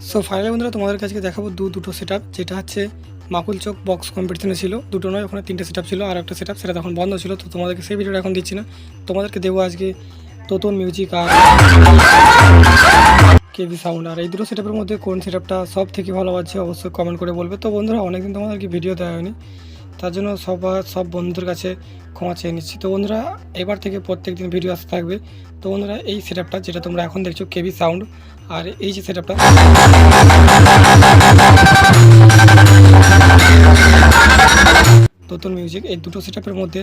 So finally বন্ধুরা তোমাদের কাছে দেখাবো দু, দুটো সেট যেটা হচ্ছে মাকুল চোখ বক্স কম্পিটিশনে ছিল। দুটো নয়, ওখানে তিনটে সেট ছিল, আর একটা সেট সেটা তখন বন্ধ ছিল। তো তোমাদেরকে সেই ভিডিওটা এখন দিচ্ছি না। তোমাদেরকে দেবো আজকে তোতন মিউজিক আর কেভি সাউন্ড আর এই দুটো সেট মধ্যে কোন সেট সব থেকে ভালো আছে, অবশ্যই কমেন্ট করে বলবে। তো বন্ধুরা, অনেকদিন তোমাদেরকে ভিডিও দেওয়া হয়নি। তার জন্য সবার সব বন্ধুদের কাছে ক্ষমা চেয়ে নিচ্ছি। তো বন্ধুরা, এবার থেকে প্রত্যেক দিন ভিডিও আসতে থাকবে। তো বন্ধুরা, এই সেটআপটা যেটা তোমরা এখন দেখছ কেভি সাউন্ড আর এই যে সেটআপটা নতুন মিউজিক এই দুটো সেটআপের মধ্যে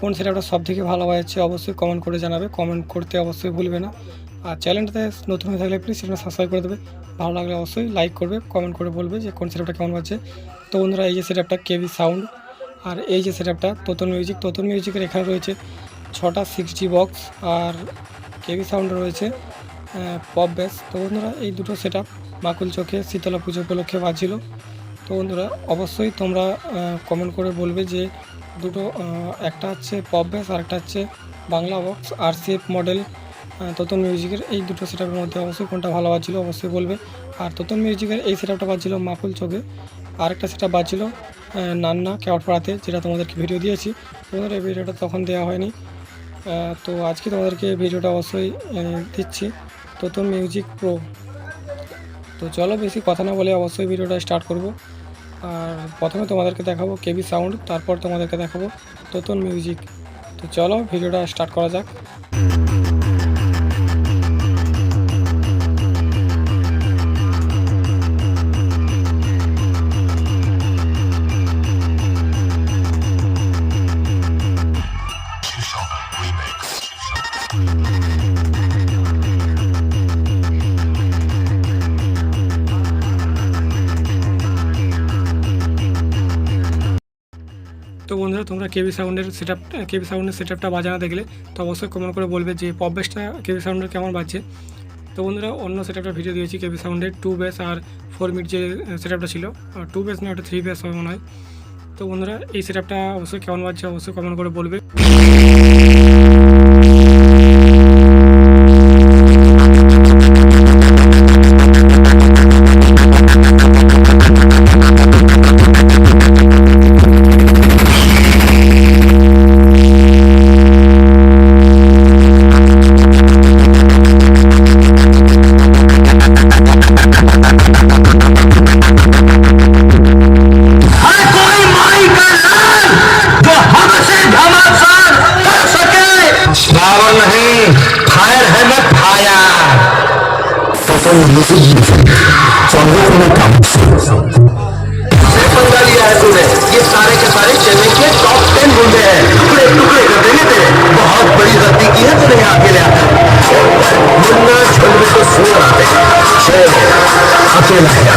কোন সেটআপটা সব থেকে ভালো হয়েছে অবশ্যই কমেন্ট করে জানাবে। কমেন্ট করতে অবশ্যই ভুলবে না। আর চ্যানেলটাতে নতুন হয়ে থাকলে প্লিজ সেটা সাবস্ক্রাইব করে দেবে। ভালো লাগলে অবশ্যই লাইক করবে কমেন্ট করে বলবে যে কোন সেটআপটা কেমন হচ্ছে তো বন্ধুরা, এই যে সেটআপটা কেভি সাউন্ড আর এই যে সেটআপটা তোতন মিউজিক তোতন মিউজিকের এখানে রয়েছে ছটা সিক্স বক্স আর কেভি সাউন্ড রয়েছে পপ ব্যাস তো বন্ধুরা, এই দুটো সেটআপ মাকুল চোখে শীতলা পুজো উপলক্ষে বাজছিল। তো বন্ধুরা, অবশ্যই তোমরা কমেন্ট করে বলবে যে দুটো একটা হচ্ছে পপ ব্যাস আর একটা হচ্ছে বাংলা বক্স আর সিএফ মডেল তোতন মিউজিকের এই দুটো সেটআপের মধ্যে অবশ্যই কোনটা ভালো বাজছিল অবশ্যই বলবে। আর ততন মিউজিকের এই সেটআপটা বাজছিল মাকুল চোখে। আরেকটা সেটআপ বাজছিল নান্না কেওয়াটপাড়াতে যেটা তোমাদেরকে ভিডিও দিয়েছি। তোমাদের এই ভিডিওটা তখন দেওয়া হয়নি। তো আজকে তোমাদেরকে ভিডিওটা অবশ্যই দিচ্ছি। Toton music pro. তো চলো বেশি কথা না বলে অবশ্যই ভিডিওটা স্টার্ট করব। আর প্রথমে তোমাদেরকে দেখাবো কেবি সাউন্ড তারপর তোমাদেরকে দেখাবো ততন মিউজিক। তো চলো ভিডিওটা স্টার্ট করা যাক। তো বন্ধুরা, তোমরা কেবি সাউন্ডের সেট আপ কেবি সাউন্ডের সেট আপটা বাজানো দেখলে, তো অবশ্যই কমেন্ট করে বলবে যে পপ বেসটা কেবি সাউন্ডের কেমন বাজছে। তো বন্ধুরা, অন্য সেট আপটা ভিডিও দিয়েছি কেবি সাউন্ডের টু বেস আর ফোর মিট যে সেট আপটা ছিল টু বেস না ওটা থ্রি বেস হবে মনে হয়। তো বন্ধুরা, এই সেট আপটা অবশ্যই কেমন বাজছে, অবশ্যই কমেন্ট করে বলবে। हर कोई माई का लाल जो हमसे घमासान कर सके। श्रावण नहीं फायर है मैं फायर। पसंद म्यूज़िक चंद्रकोना काम से। पंगा लिया है तूने। ये सारे के सारे चेन्नई के टॉप टेन गुंडे हैं। टुकड़े टुकड़े कर देंगे तेरे। बहुत बड़ी गलती की है तूने यहाँ अकेले आकर मुन्ना झुंड में तो आते अकेला है।